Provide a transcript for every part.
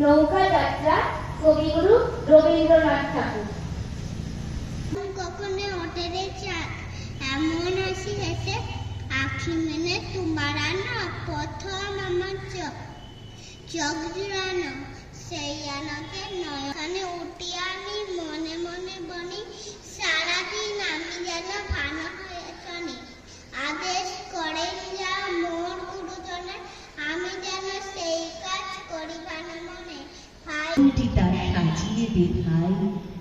নৌকা যাত্রা কবিগুরু রবীন্দ্রনাথ ঠাকুর। কখনো চাঁদ এমন হেসে আখি মেলে, তোমার প্রথম আমার চোখ। চোখ জুড়ানো সেই আনাকে নয়খানে উঠি মনে মনে বনি সারাদিন আমি যেন ভালো হয়ে আদেশ করেন যা মোর গুরুজনে আমি যেন সেই কাজ করি ভালো সাজিয়ে দে ভাই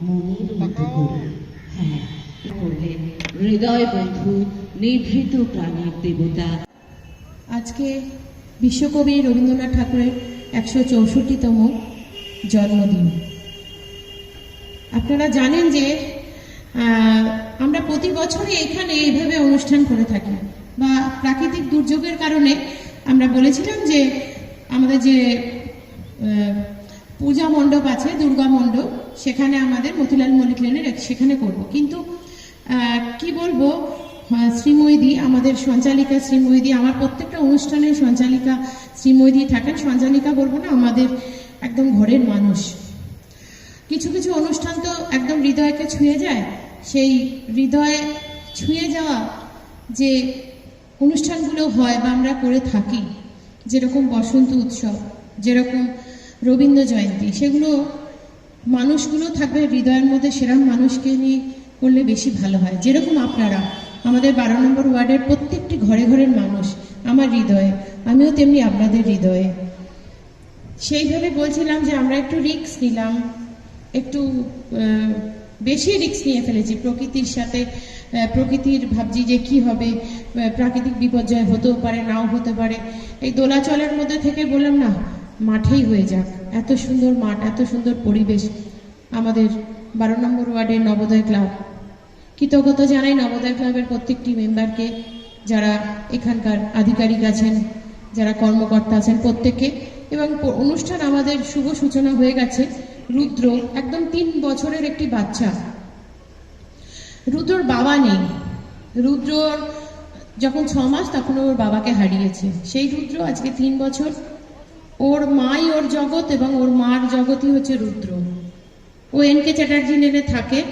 মনের মতো করে হ্যাঁ হৃদয় বন্ধু নিভৃত প্রাণের দেবতা আজকে বিশ্বকবি রবীন্দ্রনাথ ঠাকুরের একশো চৌষট্টিতম জন্মদিন। আপনারা জানেন যে আমরা প্রতি বছরই এখানে এইভাবে অনুষ্ঠান করে থাকি বা প্রাকৃতিক দুর্যোগের কারণে আমরা বলেছিলাম যে আমাদের যে পূজা মণ্ডপ আছে দুর্গা মণ্ডপ। সেখানে আমাদের মতিলাল মল্লিক লেনের সেখানে করব। কিন্তু কি বলব? আহ, শ্রীময়দি আমাদের সঞ্চালিকা শ্রীময়দি আমার প্রত্যেকটা অনুষ্ঠানের সঞ্চালিকা শ্রীময়দি থাকেন। সঞ্চালিকা বলব না আমাদের একদম ঘরের মানুষ। কিছু কিছু অনুষ্ঠান তো একদম হৃদয়কে ছুঁয়ে যায়। সেই হৃদয়ে ছুঁয়ে যাওয়া যে অনুষ্ঠানগুলো হয় বা আমরা করে থাকি যেরকম বসন্ত উৎসব যেরকম রবীন্দ্র জয়ন্তী, সেগুলো মানুষগুলো থাকবে হৃদয়ের মধ্যে সেরকম মানুষকে নিয়ে করলে বেশি ভালো হয়। যেরকম আপনারা, আমাদের বারো নম্বর ওয়ার্ডের প্রত্যেকটি ঘরে ঘরের মানুষ, আমার হৃদয়ে, আমিও তেমনি আপনাদের হৃদয়ে। সেইভাবে বলছিলাম যে আমরা একটু রিক্স নিলাম, একটু বেশি রিক্স নিয়ে ফেলেছি। প্রকৃতির সাথে প্রকৃতির ভাবছি যে কি হবে প্রাকৃতিক বিপর্যয় হতেও পারে, নাও হতে পারে। এই দোলাচলের মধ্যে থেকে বললাম না মাঠেই হয়ে যাক। এত সুন্দর মাঠ, এত সুন্দর পরিবেশ আমাদের বারো নম্বর ওয়ার্ডের নবোদয় ক্লাব। কৃতজ্ঞতা জানাই নবোদয় ক্লাবের প্রত্যেকটি মেম্বারকে যারা এখানকার আধিকারিক আছেন, যারা কর্মকর্তা আছেন প্রত্যেককে। এবং অনুষ্ঠান আমাদের শুভ সূচনা হয়ে গেছে। রুদ্র একদম তিন বছরের একটি বাচ্চা। রুদ্রর বাবা নেই। রুদ্রর যখন ছ মাস তখন ওর বাবাকে হারিয়েছে। সেই রুদ্র আজকে তিন বছর ওর মাই, ওর জগৎ এবং ওর মার জগতই হচ্ছে রুদ্র। ও এন কে চ্যাটার্জি লেনে থাকে।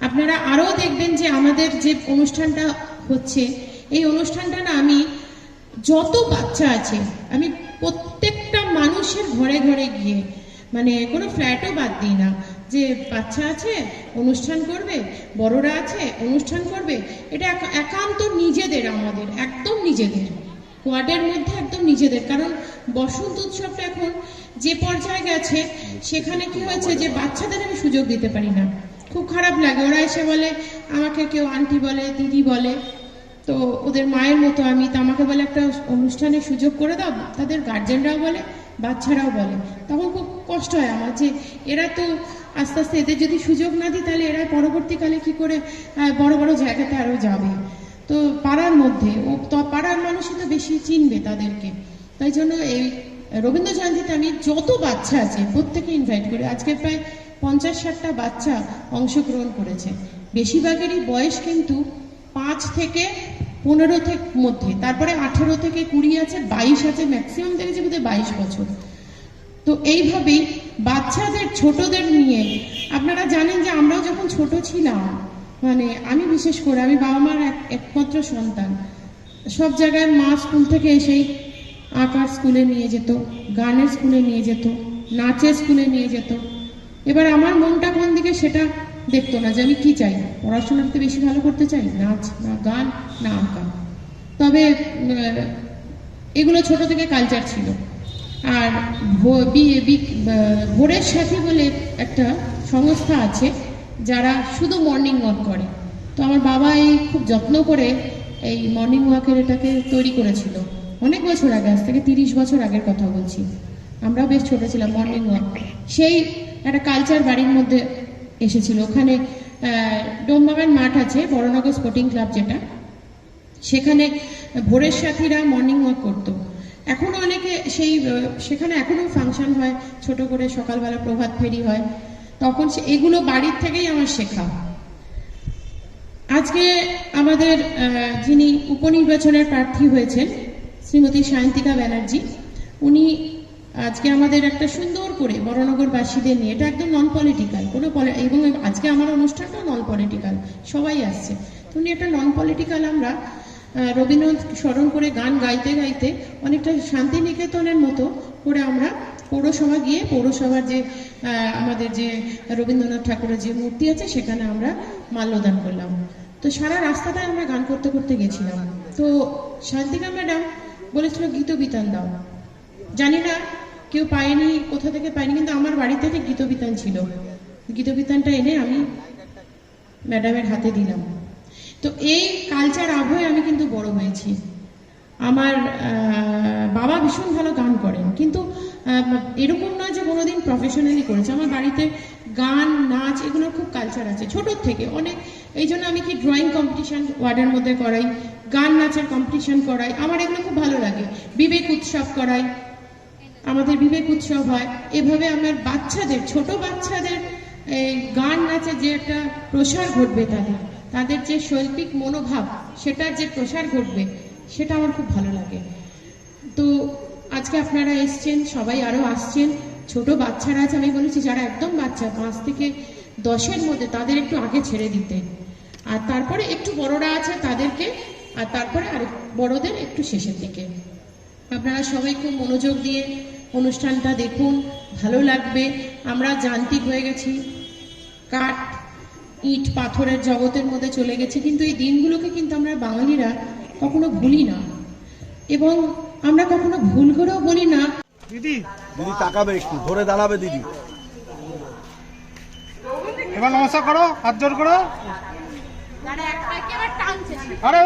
আপনারা আরও দেখবেন যে আমাদের যে অনুষ্ঠানটা হচ্ছে, এই অনুষ্ঠানটা না আমি যত বাচ্চা আছে, আমি প্রত্যেকটা মানুষের ঘরে ঘরে গিয়ে মানে কোনো ফ্ল্যাটও বাদ দিই না। যে বাচ্চা আছে, অনুষ্ঠান করবে, বড়রা আছে, অনুষ্ঠান করবে, এটা একান্ত নিজেদের আমাদের, একদম নিজেদের। ওয়ার্ডের মধ্যে একদম নিজেদের। কারণ বসন্ত উৎসবটা এখন যে পর্যায়ে গেছে, সেখানে কি হয়েছে যে বাচ্চাদের আমি সুযোগ দিতে পারি না। খুব খারাপ লাগে। ওরা এসে বলে, আমাকে কেউ আন্টি বলে, দিদি বলে। তো ওদের মায়ের মতো আমি তো আমাকে বলে একটা অনুষ্ঠানের সুযোগ করে দাও। তাদের গার্জেনরাও বলে, বাচ্চারাও বলে। তখন খুব কষ্ট হয় আমার যে এরা তো আস্তে আস্তে এদের যদি সুযোগ না দিই, তাহলে এরা পরবর্তীকালে কি করে বড় বড় জায়গাতে আরও যাবে? তো পাড়ার মধ্যে, ও তো পাড়ার মানুষই তো বেশি চিনবে তাদেরকে। তাই জন্য এই রবীন্দ্র জয়ন্তীতে আমি যত বাচ্চা আছে, প্রত্যেকে ইনভাইট করি। আজকে প্রায় পঞ্চাশ ষাটটা বাচ্চা অংশগ্রহণ করেছে। বেশিরভাগেরই বয়স কিন্তু পাঁচ থেকে পনেরো থেকে মধ্যে। তারপরে আঠেরো থেকে কুড়ি আছে, বাইশ আছে ম্যাক্সিমাম দেখেছি বোধহয় বাইশ বছর। তো এইভাবেই বাচ্চাদের, ছোটদের নিয়ে, আপনারা জানেন যে আমরাও যখন ছোট ছিলাম মানে আমি বিশেষ করে, আমি বাবা মার এক, একমাত্র সন্তান। সব জায়গায় মা স্কুল থেকে এসেই আঁকার স্কুলে নিয়ে যেত, গানের স্কুলে নিয়ে যেত, নাচের স্কুলে নিয়ে যেত। এবার আমার মনটা কোন দিকে সেটা দেখতো না যে আমি কি চাই। পড়াশোনাতে বেশি ভালো করতে চাই, নাচ না গান না আঁকা। তবে এগুলো ছোট থেকে কালচার ছিল। আর ভোরের সাথী বলে একটা সংস্থা আছে যারা শুধু মর্নিং ওয়াক করে। তো আমার বাবা এই খুব যত্ন করে এই মর্নিং ওয়াকের এটাকে তৈরি করেছিল। অনেক বছর আগে, আজ থেকে তিরিশ বছর আগের কথা বলছি। আমরাও বেশ ছোট ছিলাম মর্নিং ওয়াক সেই একটা কালচার বাড়ির মধ্যে এসেছিল। ওখানে ডোমবাগান মাঠ আছে, বড়নগর স্পোর্টিং ক্লাব যেটা। সেখানে ভোরের সাথীরা মর্নিং ওয়াক করতো। এখনও অনেকে সেই সেখানে এখনও ফাংশন হয়। ছোট করে সকালবেলা প্রভাত ফেরি হয়। তখন সে- এগুলো বাড়ির থেকেই আমার শেখা। আজকে আমাদের যিনি উপনির্বাচনের প্রার্থী হয়েছেন, শ্রীমতী সায়ন্তিকা ব্যানার্জি, উনি আজকে আমাদের একটা সুন্দর করে বড়নগরবাসীদের নিয়ে, এটা একদম নন পলিটিক্যাল কোনো এবং আজকে আমার অনুষ্ঠানটা নন পলিটিক্যাল সবাই আসছে। তো উনি একটা নন পলিটিক্যাল আমরা রবীন্দ্রনাথ স্মরণ করে গান গাইতে গাইতে অনেকটা শান্তিনিকেতনের মতো করে আমরা পৌরসভা গিয়ে পৌরসভার যে আমাদের যে রবীন্দ্রনাথ ঠাকুরের যে মূর্তি আছে, সেখানে আমরা মাল্যদান করলাম। তো সারা রাস্তাটায় আমরা গান করতে করতে গেছিলাম। তো শান্তিকা ম্যাডাম বলেছিল, গীত বিতান দাও। জানি না, কেউ পায়নি, কোথা থেকে পায়নি, কিন্তু আমার বাড়ি থেকে গীতবিতান ছিল গীতবিতানটা এনে আমি ম্যাডামের হাতে দিলাম। তো এই কালচার আবহে আমি কিন্তু বড় হয়েছি। আমার বাবা ভীষণ ভালো গান করেন, কিন্তু এরকম নয় যে কোনোদিন প্রফেশনালি করেছে। আমার বাড়িতে গান, নাচ এগুলোর খুব কালচার আছে। ছোটোর থেকে অনেক, এই জন্য আমি কি ড্রয়িং কম্পিটিশন ওয়ার্ডের মধ্যে করাই, গান নাচের কম্পিটিশন করাই, আমার এগুলো খুব ভালো লাগে। বিবেক উৎসব করাই, আমাদের বিবেক উৎসব হয়। এভাবে আমার বাচ্চাদের, ছোট বাচ্চাদের এই গান নাচের যে একটা প্রসার ঘটবে তাদের তাদের যে শৈল্পিক মনোভাব, সেটার যে প্রসার ঘটবে, সেটা আমার খুব ভালো লাগে। তো আজকে আপনারা এসছেন, সবাই আরও আসছেন। ছোট বাচ্চারা আছে, আমি বলেছি যারা একদম বাচ্চা, পাঁচ থেকে দশের মধ্যে তাদের একটু আগে ছেড়ে দিতে। আর তারপরে একটু বড়রা আছে তাদেরকে, আর তারপরে আর বড়দের একটু শেষের দিকে। আপনারা সবাই খুব মনোযোগ দিয়ে অনুষ্ঠানটা দেখুন, ভালো লাগবে। আমরা যান্ত্রিক হয়ে গেছি। কাঠ, ইট, পাথরের জগতের মধ্যে চলে গেছি। কিন্তু এই দিনগুলোকে কিন্তু আমরা বাঙালিরা কখনো ভুলি না। এবং আমরা কখনো ভুল করেও বলি না। দিদি দিদি তাকাবে একটু ধরে দাঁড়াবে দিদি। এবার নমস্কার করো হাত জোর করো। আরে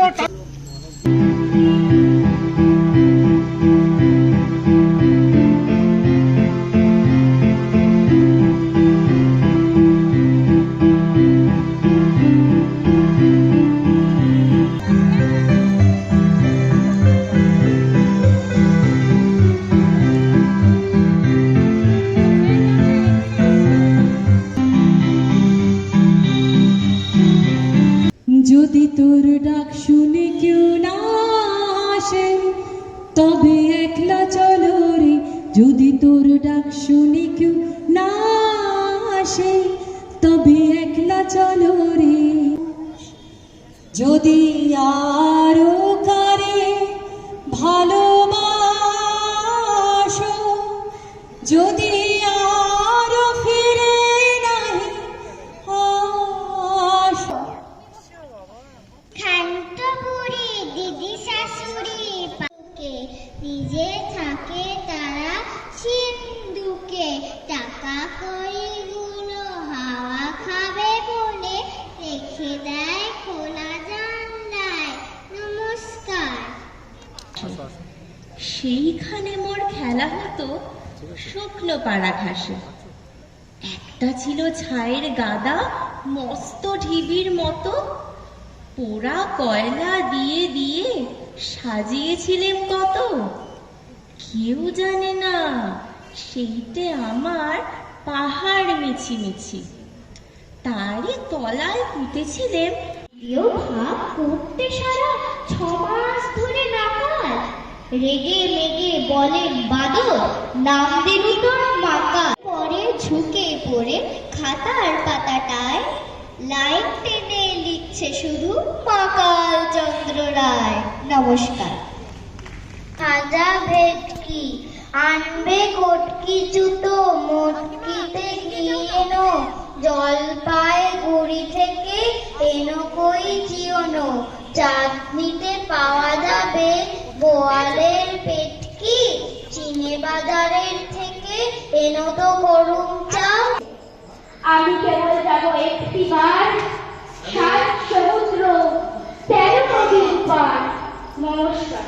পোড়া কয়লা দিয়ে দিয়ে সাজিয়েছিলেন কত? কেউ জানে না, সেইটে আমার পাহাড় মিছি মিছি তারই তলায় পুঁতেছিলেম দিও ভাব করতে সারা ছ মাস ধরে নাকাল রেগে মেগে বলেন, বাদর, নাম দিল তোর মাকা পরে ঝুঁকে পড়ে খাতার পাতাটায় লাইন টেনে লিখছে শুধু মাকাল চন্দ্র রায়। নমস্কার। খাজা ভেটকি আনবে কটকি জুতো? মটকিতে গিয়ে এনো? জলপাই গুড়ি থেকে এনো কই চিওনো চাটনিতে পাওয়া যাবে বোয়ালের পেটকি চিনে বাজারের থেকে এনো তো চাল আমি কেবল যাব একটি বার? সাত সমুদ্র তেরো নদীর পার। নমস্কার।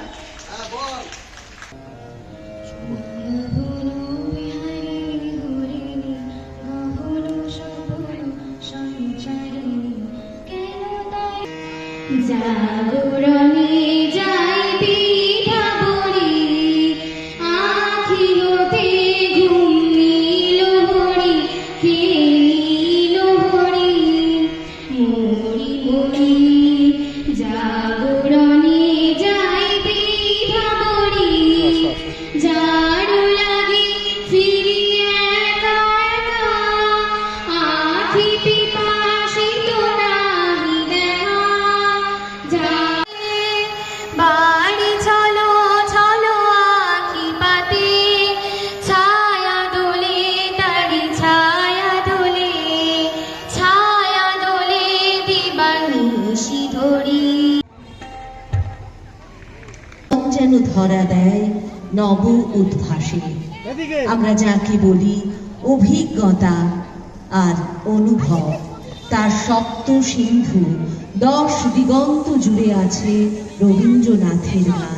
জাগরণে এদিকে। আমরা যাকে বলি অভিজ্ঞতা আর অনুভব। তার সপ্ত সিন্ধু দশ দিগন্ত জুড়ে আছে রবীন্দ্রনাথের গান।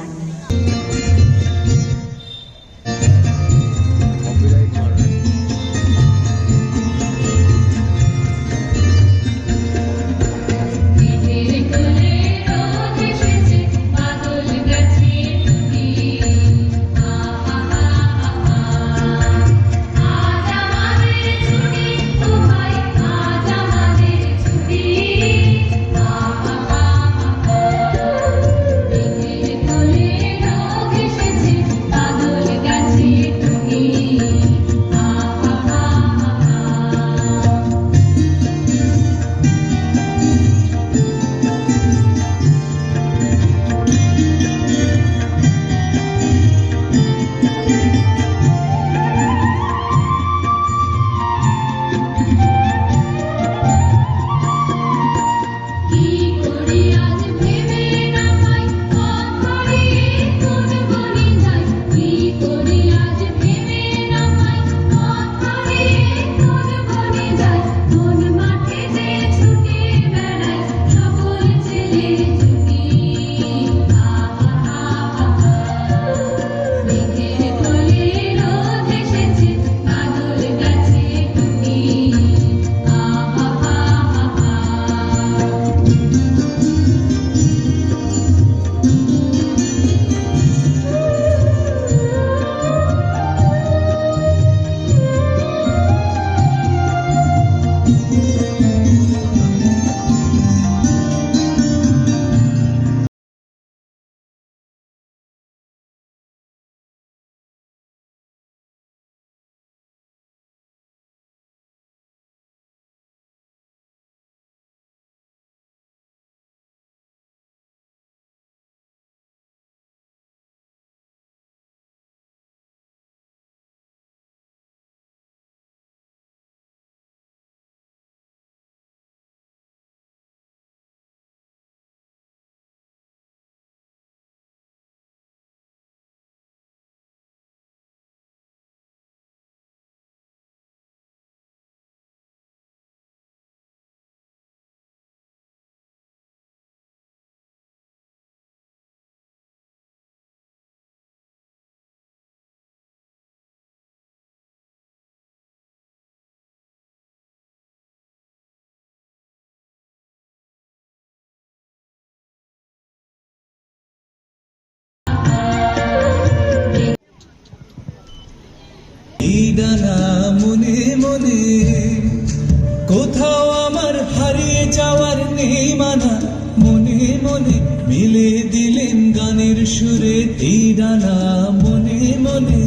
এই মনে মনে। কোথাও আমার হারিয়ে যাওয়ার নেই মানা। মনে মনে মিলে দিলেন গানের সুরে ডানা। মনে মনে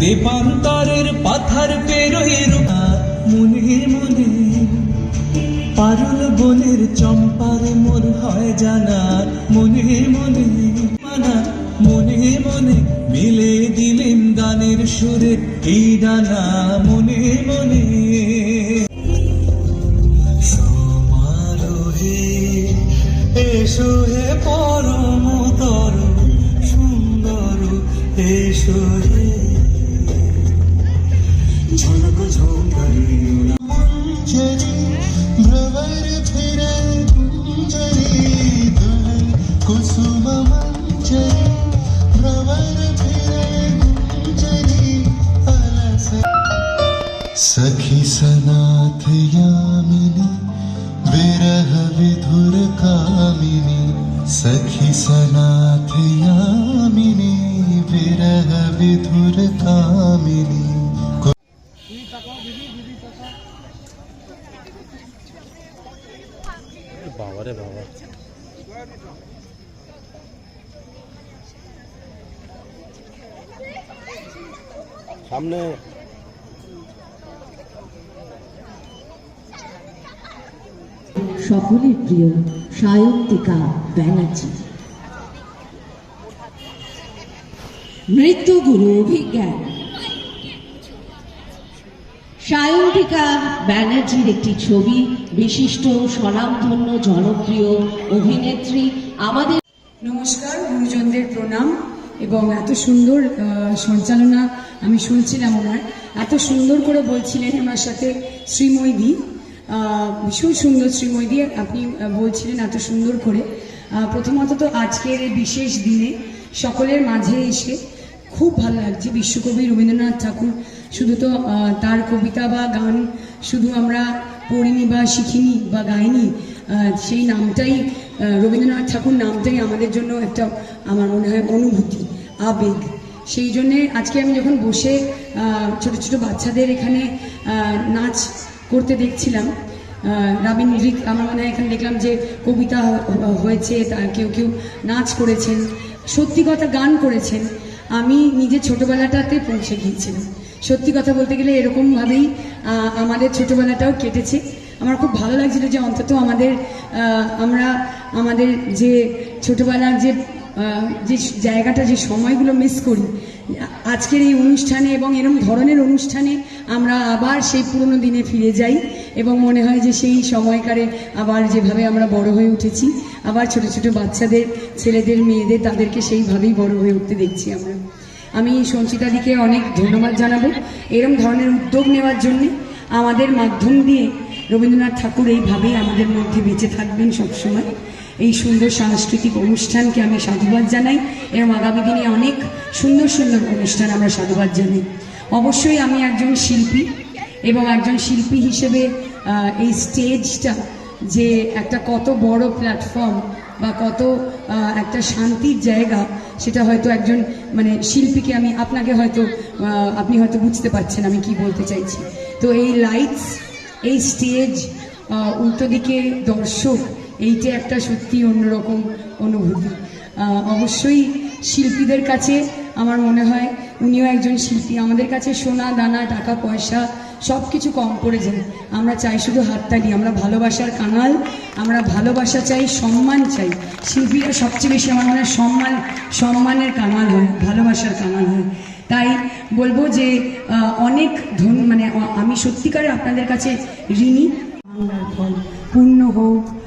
দেপান্তরের পাথার পেরোই রূপা। মনে মনে পারুল বনের চম্পার মোর হয় জানার মনে মনে মানা। মনে মনে মিলে দিলেন গানের সুরে এই ডানা মনে মনে? ধরে কামিনী বাবা বাবা। সামনে। সকলের প্রিয় সায়ন্তিকা ব্যানার্জি। নৃত্যগুরু অভিজ্ঞান। সায়ন্তিকা ব্যানার্জির একটি ছবি বিশিষ্ট স্বনামধন্য জনপ্রিয় অভিনেত্রী আমাদের নমস্কার গুরুজনদের প্রণাম এবং এত সুন্দর সঞ্চালনা আমি শুনছিলাম ওনার। এত সুন্দর করে বলছিলেন ওনার সাথে শ্রীময়ী আহ, ভীষণ সুন্দর শ্রীময়ী আপনি বলছিলেন এত সুন্দর করে। প্রথমত তো আজকের এই বিশেষ দিনে সকলের মাঝে এসে খুব ভালো লাগছে। বিশ্বকবি রবীন্দ্রনাথ ঠাকুর শুধু তো তার কবিতা বা গান শুধু আমরা পড়িনি বা শিখিনি বা গাইনি সেই নামটাই রবীন্দ্রনাথ ঠাকুর নামটাই আমাদের জন্য একটা, আমার মনে হয়, অনুভূতি, আবেগ। সেই জন্যে আজকে আমি যখন বসে ছোট ছোট বাচ্চাদের এখানে নাচ করতে দেখছিলাম রাবিন রিক, আমার মনে হয় এখানে দেখলাম যে কবিতা হয়েছে তা কেউ কেউ নাচ করেছেন, সত্যি কথা গান করেছেন। আমি নিজে ছোটোবেলাটাতে পৌঁছে গিয়েছিলাম। সত্যি কথা বলতে গেলে এরকমভাবেই আমাদের ছোটোবেলাটাও কেটেছে। আমার খুব ভালো লাগছিল যে অন্তত আমাদের আমরা আমাদের যে ছোটোবেলার যে যে জায়গাটা, যে সময়গুলো মিস করি, আজকের এই অনুষ্ঠানে এবং এরকম ধরনের অনুষ্ঠানে আমরা আবার সেই পুরনো দিনে ফিরে যাই এবং মনে হয় যে সেই সময়কারে আবার যেভাবে আমরা বড় হয়ে উঠেছি, আবার ছোট ছোট বাচ্চাদের, ছেলেদের, মেয়েদের তাদেরকে সেইভাবেই বড় হয়ে উঠতে দেখছি আমরা। আমি সঞ্চিতাদিকে অনেক ধন্যবাদ জানাব এরম ধরনের উদ্যোগ নেওয়ার জন্যে। আমাদের মাধ্যম দিয়ে রবীন্দ্রনাথ ঠাকুর এইভাবেই আমাদের মধ্যে বেঁচে থাকবেন সবসময়। এই সুন্দর সাংস্কৃতিক অনুষ্ঠানকে আমি সাধুবাদ জানাই এবং আগামী দিনে অনেক সুন্দর সুন্দর অনুষ্ঠান আমরা সাধুবাদ জানাই। অবশ্যই আমি একজন শিল্পী এবং একজন শিল্পী হিসেবে এই স্টেজটা যে একটা কত বড় প্ল্যাটফর্ম বা কত একটা শান্তির জায়গা, সেটা হয়তো একজন মানে শিল্পীকে আমি আপনাকে হয়তো আপনি হয়তো বুঝতে পারছেন আমি কি বলতে চাইছি। তো এই লাইটস এই স্টেজ উল্টো দিকে দর্শক এইটা একটা সত্যি অন্যরকম অনুভূতি। অবশ্যই শিল্পীদের কাছে আমার মনে হয় উনিও একজন শিল্পী। আমাদের কাছে সোনা, দানা, টাকা, পয়সা সব কিছু কম পড়ে যায়। আমরা চাই শুধু হাততালি, আমরা ভালোবাসার কাঙাল, আমরা ভালোবাসা চাই, সম্মান চাই। শিল্পীরা সবচেয়ে বেশি আমার মনে হয় সম্মান, সম্মানের কাঙাল হয়, ভালোবাসার কাঙাল হয়। তাই বলব যে অনেক ধন মানে আমি সত্যিকারে আপনাদের কাছে ঋণী। বাংলার ফল পূর্ণ হোক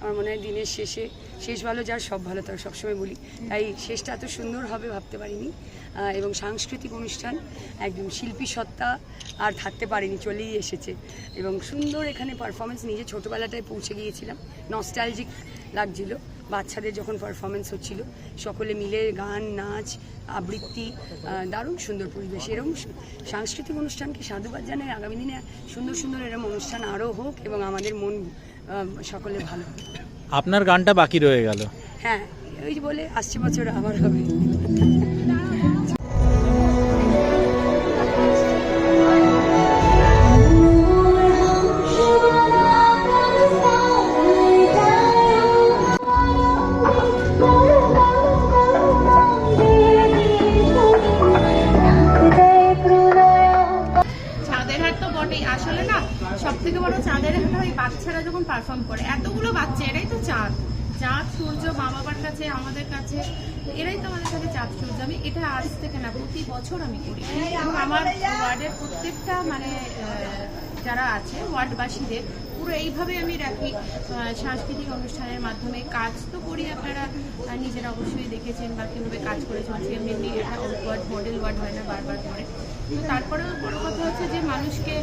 আমার মনে হয় দিনের শেষে, শেষ ভালো যার, সব ভালো তার, সবসময় বলি। তাই শেষটা এত সুন্দর হবে ভাবতে পারিনি। এবং সাংস্কৃতিক অনুষ্ঠান, একদম শিল্পী সত্তা আর থাকতে পারিনি, চলেই এসেছে। এবং সুন্দর এখানে পারফরমেন্স নিজে ছোটোবেলাটায় পৌঁছে গিয়েছিলাম। নস্টালজিক লাগছিল। বাচ্চাদের যখন পারফরমেন্স হচ্ছিল, সকলে মিলে গান, নাচ, আবৃত্তি দারুণ সুন্দর পরিবেশ। এরকম সাংস্কৃতিক অনুষ্ঠানকে সাধুবাদ জানাই আগামী দিনে সুন্দর সুন্দর এরকম অনুষ্ঠান আরও হোক এবং আমাদের মন আহ, সকলের ভালো। আপনার গানটা বাকি রয়ে গেল। হ্যাঁ ওই বলে আসছে বছর আবার হবে। ওয়ার্ড মডেল ওয়ার্ড হয় না বারবার করে। তারপরেও বড় কথা হচ্ছে যে মানুষকে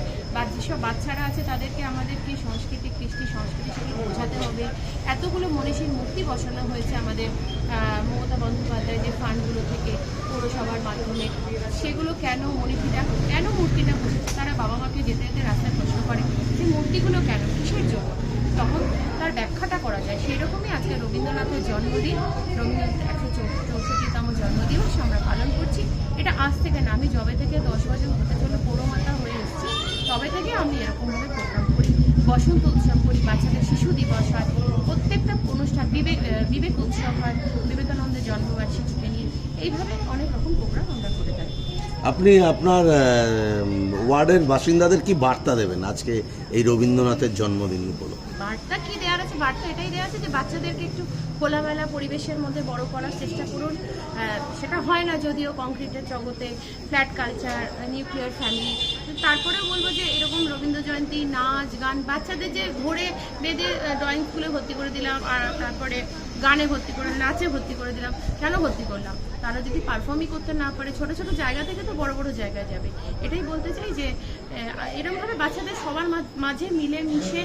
যেসব বাচ্চারা আছে তাদেরকে আমাদেরকে সংস্কৃতি, কৃষ্টি, সংস্কৃতি সেগুলো বোঝাতে হবে। এতগুলো মনীষীর মূর্তি বসানো হয়েছে আমাদের মমতা বন্দ্যোপাধ্যায় যে ফান্ডগুলো থেকে পৌরসভার মাধ্যমে। সেগুলো কেন মনীষীরা, কেন মূর্তিটা বসেছে? তারা বাবা মাকে যেতে যেতে রাস্তায় প্রশ্ন করে যে মূর্তিগুলো কেন? কিসের জন্য? তখন তার ব্যাখ্যাটা করা যায়। সেই রকমই আজকে রবীন্দ্রনাথের জন্মদিন। রবীন্দ্রনাথ চৌষট্টিতম জন্মদিবস আমরা পালন করছি। এটা আজ থেকে না আমি যবে থেকে দশ বছর হতে চলে পৌরমাতা হয়ে এসেছি তবে থেকে আমি এরকমভাবে প্রোগ্রাম করি। বসন্ত উৎসব করি বাচ্চাদের শিশু দিবস হয় প্রত্যেকটা অনুষ্ঠান বিবেক বিবেক উৎসব হয় বিবেকানন্দের জন্মবার্ষিকীকে নিয়ে। এইভাবে অনেক রকম প্রোগ্রাম আমরা করে থাকি। আপনি আপনার ওয়ার্ডের বাসিন্দাদের কি বার্তা দেবেন আজকে এই রবীন্দ্রনাথের জন্মদিন উপলক্ষে? বার্তা কি দেওয়ার আছে? বার্তা এটাই দেওয়া আছে যে বাচ্চাদেরকে একটু খোলামেলা পরিবেশের মধ্যে বড় করার চেষ্টা করুন। সেটা হয় না যদিও কংক্রিটের জগতে, ফ্ল্যাট কালচার, নিউক্লিয়ার ফ্যামিলি। তারপরে বলব যে এরকম রবীন্দ্র জয়ন্তী, নাচ, গান, বাচ্চাদের যে ভরে বেঁধে ড্রয়িং স্কুলে ভর্তি করে দিলাম, আর তারপরে গানে ভর্তি করে, নাচে ভর্তি করে দিলাম, কেন ভর্তি করলাম? তারা যদি পারফর্মই করতে না পারে ছোট ছোট জায়গা থেকে তো বড় বড় জায়গায় যাবে। এটাই বলতে চাই যে এরকমভাবে বাচ্চাদের সবার মাঝে মিলে মিশে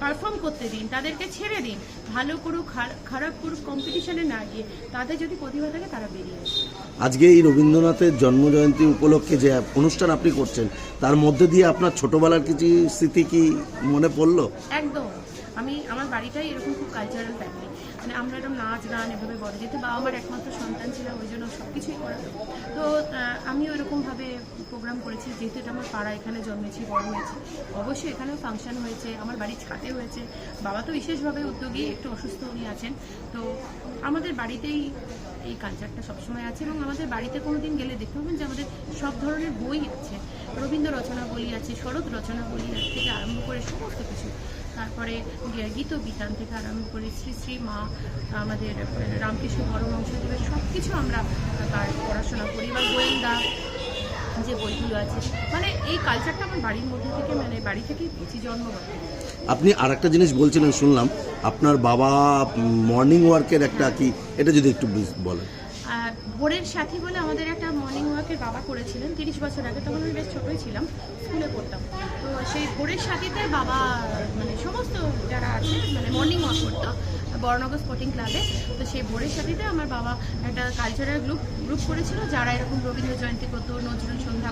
পারফর্ম করতে দিন তাদেরকে ছেড়ে দিন ভালো করুক খার- খারাপ করুক কম্পিটিশনে না গিয়ে তাদের যদি প্রতিভা থাকে তারা বেরিয়ে আসবে আজকে এই রবীন্দ্রনাথের জন্মজয়ন্তী উপলক্ষে যে অনুষ্ঠান আপনি করছেন তার মধ্যে দিয়ে আপনার ছোটবেলার কিছু স্মৃতি কি মনে পড়ল? একদম। আমি আমার বাড়িটাই এরকম খুব কালচারাল ফ্যামিলি মানে আমরা এরকম নাচ গান এভাবে বড় যেহেতু বাবা আমার একমাত্র সন্তান ছিল ওই জন্য সব কিছুই করা। তো আহ, আমিও এরকমভাবে প্রোগ্রাম করেছি। যেহেতু এটা আমার পাড়া এখানে জন্মেছি বড় হয়েছি। অবশ্যই এখানেও ফাংশন হয়েছে আমার বাড়ির ছাদে হয়েছে। বাবা তো বিশেষভাবে উদ্যোগী একটু অসুস্থ উনি আছেন। তো আমাদের বাড়িতেই এই কালচারটা সবসময় আছে এবং আমাদের বাড়িতে কোনো দিন গেলে দেখতে পাবেন যে আমাদের সব ধরনের বই আছে। রবীন্দ্র রচনা বলি আছে শরৎ রচনা বলি থেকে আরম্ভ করে সমস্ত কিছু। তারপরে গীত বিতান থেকে আরম্ভ করে শ্রী শ্রী মা, আমাদের রামকৃষ্ণ পরমহংসদেবের সব কিছু আমরা তার পড়াশোনা করি। এবার গোয়েন্দা যে বইগুলো আছে মানে এই কালচারটা আমার বাড়ির মধ্যে থেকে মানে বাড়ি থেকেই পেয়েছি, জন্মগত। আপনি আর একটা জিনিস বলছিলেন, শুনলাম, আপনার বাবা মর্নিং ওয়ার্কের একটা কি, এটা যদি একটু বলেন। ভোরের সাথী বলে আমাদের একটা মর্নিং ওয়াকের বাবা করেছিলেন, তিরিশ বছর আগে। তখন আমি বেশ ছোটোই ছিলাম স্কুলে পড়তাম। তো সেই ভোরের সাথীতে বাবা মানে সমস্ত যারা আছে মানে মর্নিং ওয়াক করতো, বড়নগর স্পোর্টিং ক্লাবে তো সেই ভোরের সাথীতে আমার বাবা একটা কালচারাল গ্রুপ গ্রুপ করেছিল, যারা এরকম রবীন্দ্র জয়ন্তী করতো, নজরুল সন্ধ্যা